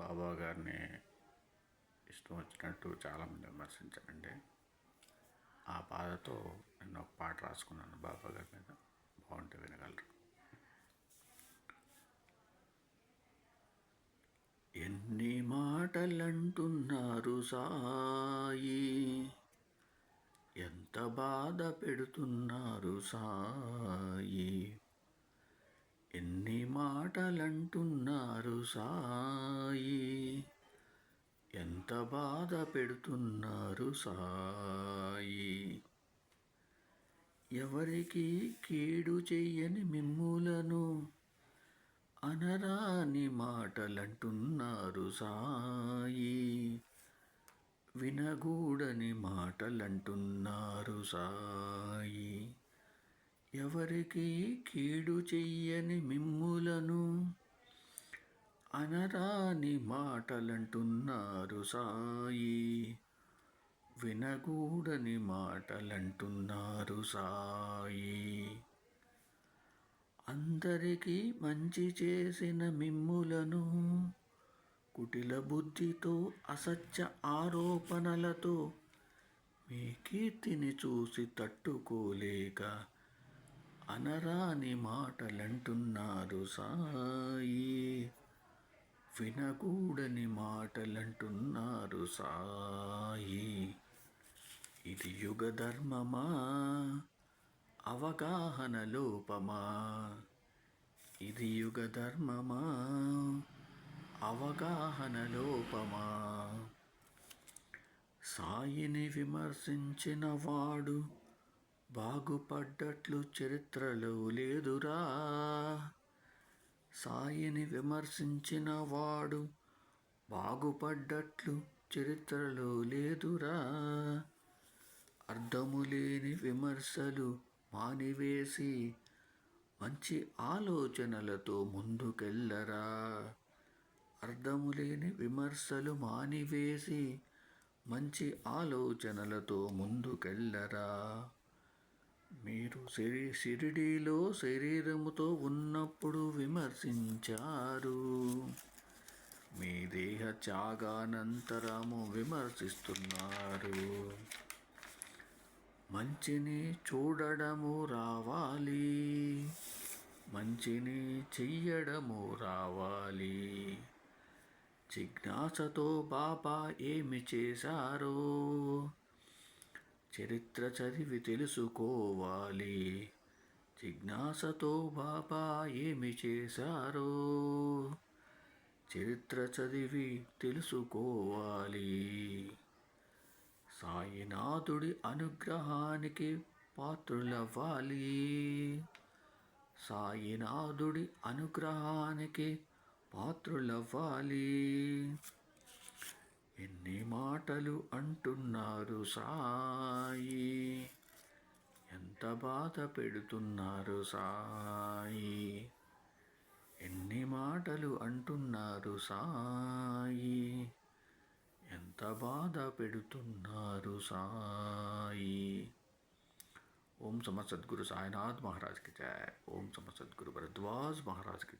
బాబా గారిని ఇష్టం వచ్చినట్టు చాలామంది విమర్శించారండి. ఆ బాధతో నేను ఒక పాట రాసుకున్నాను బాబా గారి మీద. బాగుంటే వినగలరు. ఎన్ని మాటలంటున్నారు సాయి? ఎంత బాధ పెడుతున్నారు సాయి? మాటలంటున్నారు సాయి. ఎంత బాధ పెడుతున్నారు సాయి. ఎవరికి కీడు చెయ్యని మిమ్ములను అనరాని మాటలంటున్నారు సాయి. వినగూడని మాటలంటున్నారు సాయి. ఎవరికి కీడు చెయ్యని మిమ్ములను అనరాని మాటలంటున్నారు సాయి. వినగూడని మాటలంటున్నారు సాయి. అందరికీ మంచి చేసిన మిమ్ములను కుటిల బుద్ధితో అసత్య ఆరోపణలతో మీ కీర్తిని చూసి తట్టుకోలేక అనరాని మాటలంటున్నారు సాయి. వినకూడని మాటలంటున్నారు సాయి. ఇది యుగ ధర్మమా? అవగాహన లోపమా? ఇది యుగ ధర్మమా? అవగాహన లోపమా? సాయిని విమర్శించిన వాడు బాగుపడ్డట్లు చరిత్రలో లేదురా. సాయిని విమర్శించిన వాడు బాగుపడ్డట్లు చరిత్రలో లేదురా. అర్థము లేని విమర్శలు మానివేసి మంచి ఆలోచనలతో ముందుకెళ్ళరా. అర్థము లేని విమర్శలు మానివేసి మంచి ఆలోచనలతో ముందుకెళ్ళరా. మీరు శరీ షిరిడీలో శరీరముతో ఉన్నప్పుడు విమర్శించారు. మీ దేహ త్యాగానంతరము విమర్శిస్తున్నారు. మంచిని చూడడము రావాలి. మంచిని చెయ్యడము రావాలి. జిజ్ఞాసతో బాబా ఏమి చేశారో? చరిత్ర చదివి తెలుసుకోవాలి. జిజ్ఞాసతో బాబా ఏమి చేశారో? చరిత్ర చదివి తెలుసుకోవాలి. సాయినాథుడి అనుగ్రహానికి పాత్రులవ్వాలి. సాయినాథుడి అనుగ్రహానికి పాత్రులవ్వాలి. ఎన్ని మాటలు అంటున్నారు సాయి? ఎంత బాధ పెడుతున్నారు సాయి? ఎన్ని మాటలు అంటున్నారు సాయి? ఎంత బాధ పెడుతున్నారు సాయి? ఓం సమ సద్గురు సాయినాథ్ మహారాజ్కి ఓం సమ సద్గురు భరద్వాజ్ మహారాజ్కి